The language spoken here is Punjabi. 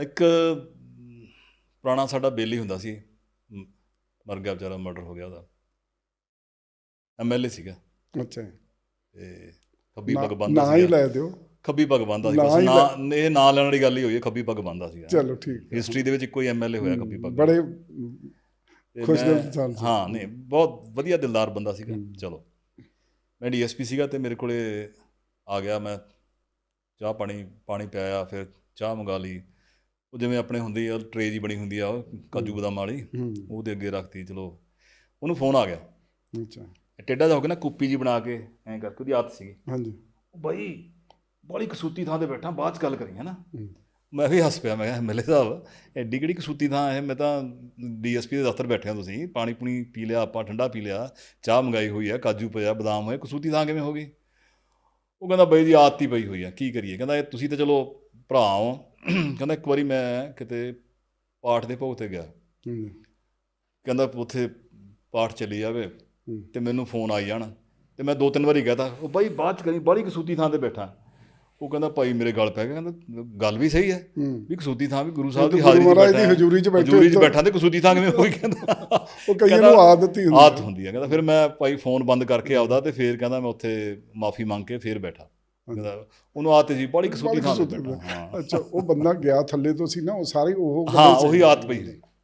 ਇੱਕ ਪੁਰਾਣਾ ਸਾਡਾ ਬੇਲੀ ਹੁੰਦਾ ਸੀ। ਮਰ ਗਿਆ ਵਿਚਾਰਾ ਮਰਡਰ ਹੋ ਗਿਆ ਉਹਦਾ। ਐਮਐਲਏ ਸੀਗਾ। ਅੱਛਾ। ਤੇ ਖੱਬੀ ਪੱਗ ਨਾ ਹੀ ਲੈ ਦਿਓ। ਖੱਬੀ ਪੱਗ ਬੰਨਦਾ ਸੀ। ਨਾ ਬਸ ਹੀ ਨਾ ਇਹ ਨਾਂ ਲੈਣ ਵਾਲੀ ਗੱਲ ਹੀ ਹੋਈ ਹੈ ਖੱਬੀ ਪੱਗ ਬੰਨਦਾ ਸੀਗਾ। ਚਲੋ ਠੀਕ। ਹਿਸਟਰੀ ਦੇ ਵਿੱਚ ਇੱਕੋ ਹੀ ਐਮਐਲਏ ਹੋਇਆ ਖੱਬੀ ਪੱਗ ਬੜੇ ਖੁਸ਼ ਦਿਲ ਇਨਸਾਨ ਸੀ। ਹਾਂ ਨਹੀਂ ਬਹੁਤ ਵਧੀਆ ਦਿਲਦਾਰ ਬੰਦਾ ਸੀਗਾ। ਚਲੋ। ਮੈਂ ਡੀਐਸਪੀ ਸੀਗਾ ਤੇ ਮੇਰੇ ਕੋਲੇ ਆ ਗਿਆ। ਮੈਂ ਚਾਹ ਪਾਣੀ ਪਾਣੀ ਪਿਆਇਆ ਫਿਰ ਚਾਹ ਮੰਗਾ ਲਈ। ਉਹ ਜਿਵੇਂ ਆਪਣੇ ਹੁੰਦੀ ਆ ਟਰੇ ਜੀ ਬਣੀ ਹੁੰਦੀ ਆ ਉਹ ਕਾਜੂ ਬਦਾਮ ਵਾਲੀ ਉਹਦੇ ਅੱਗੇ ਰੱਖਤੀ ਚਲੋ। ਉਹਨੂੰ ਫੋਨ ਆ ਗਿਆ। ਅੱਛਾ। ਟੇਡਾ ਜਾ ਹੋ ਕੇ ਨਾ ਕੁੱਪੀ ਜੀ ਬਣਾ ਕੇ ਐਂ ਕਰਕੇ ਉਹਦੀ ਆਦਤ ਸੀਗੀ। ਹਾਂਜੀ। ਉਹ ਬਾਈ ਬੜੀ ਕਸੂਤੀ ਥਾਂ ਤੇ ਬੈਠਾ ਬਾਅਦ ਚ ਗੱਲ ਕਰੀ ਹੈ। ਨਾ। ਮੈਂ ਵੀ ਹੱਸ ਪਿਆ ਮੈਂ ਕਿਹਾ ਮਿਲੇ ਸਾਹਿਬ ਐਡੀ ਕਿਹੜੀ ਕਸੂਤੀ ਥਾਂ ਹੈ? ਮੈਂ ਤਾਂ ਡੀਐਸਪੀ ਦੇ ਦਫ਼ਤਰ ਬੈਠੇ ਹਾਂ ਤੁਸੀਂ ਪਾਣੀ ਪੂਣੀ ਪੀ ਲਿਆ ਆਪਾਂ ਠੰਡਾ ਪੀ ਲਿਆ ਚਾਹ ਮੰਗਾਈ ਹੋਈ ਹੈ ਕਾਜੂ ਪਿਆ ਬਦਾਮ ਹੋਏ ਕਸੂਤੀ ਥਾਂ ਕਿਵੇਂ ਹੋ ਗਈ? ਉਹ ਕਹਿੰਦਾ ਬਾਈ ਜੀ ਆਦਤ ਹੀ ਪਈ ਹੋਈ ਆ ਕੀ ਕਰੀਏ? ਕਹਿੰਦਾ ਇਹ ਤੁਸੀਂ ਤਾਂ ਚਲੋ ਭਰਾ ਹੋ ਕਹਿੰਦਾ ਇੱਕ ਵਾਰੀ ਮੈਂ ਕਿਤੇ ਪਾਠ ਦੇ ਭੋਗ ਤੇ ਗਿਆ। ਹੂੰ। ਕਹਿੰਦਾ ਉੱਥੇ ਪਾਠ ਚੱਲੀ ਜਾਵੇ। ਤੇ ਮੈਨੂੰ ਫੋਨ ਆਈ ਜਾਣ ਤੇ ਮੈਂ ਦੋ ਤਿੰਨ ਵਾਰੀ ਕਹਤਾ ਉਹ ਬਾਈ ਬਾਅਦ ਚ ਕਰੀ ਬੜੀ ਕਸੂਤੀ ਥਾਂ ਤੇ ਬੈਠਾ। ਉਹ ਕਹਿੰਦਾ ਭਾਈ ਮੇਰੇ ਗੱਲ ਪੈ ਗਿਆ ਕਹਿੰਦਾ ਗੱਲ ਵੀ ਸਹੀ ਹੈ। ਵੀ ਕਸੂਤੀ ਥਾਂ ਵੀ ਗੁਰੂ ਸਾਹਿਬ ਦੀ ਹਾਜ਼ਰੀ 'ਚ ਮਹਾਰਾਜ ਦੀ ਬੈਠਾ ਹੈ। ਹਜ਼ੂਰੀ 'ਚ ਬੈਠੇ ਹਜ਼ੂਰੀ 'ਚ ਬੈਠਾ ਤੇ ਕਸੂਤੀ ਥਾਂ ਕਿਵੇਂ ਹੋਈ ਕਹਿੰਦਾ। ਉਹ ਕਈਆਂ ਨੂੰ ਆਦਤ ਹੀ ਹੁੰਦੀ ਆਦਤ ਹੁੰਦੀ ਹੈ। ਕਹਿੰਦਾ ਫਿਰ ਮੈਂ ਭਾਈ ਫੋਨ ਬੰਦ ਕਰਕੇ ਆਉਦਾ ਤੇ ਫਿਰ ਕਹਿੰਦਾ ਮੈਂ ਉੱਥੇ ਮਾਫੀ ਮੰਗ ਕੇ ਫਿਰ ਬੈਠਾ। ਉਹਨੂੰ ਆਦਤ ਸੀ ਬੜੀ ਕਸੂਤੀ ਹਾਂ ਅੱਛਾ ਉਹ ਬੰਦਾ ਗਿਆ ਥੱਲੇ ਤੋਂ ਸੀ ਨਾ ਉਹ ਸਾਰੇ ਉਹ ਹਾਂ ਉਹੀ ਸੀ। ਆਦਤ ਪਈ ਸੀ।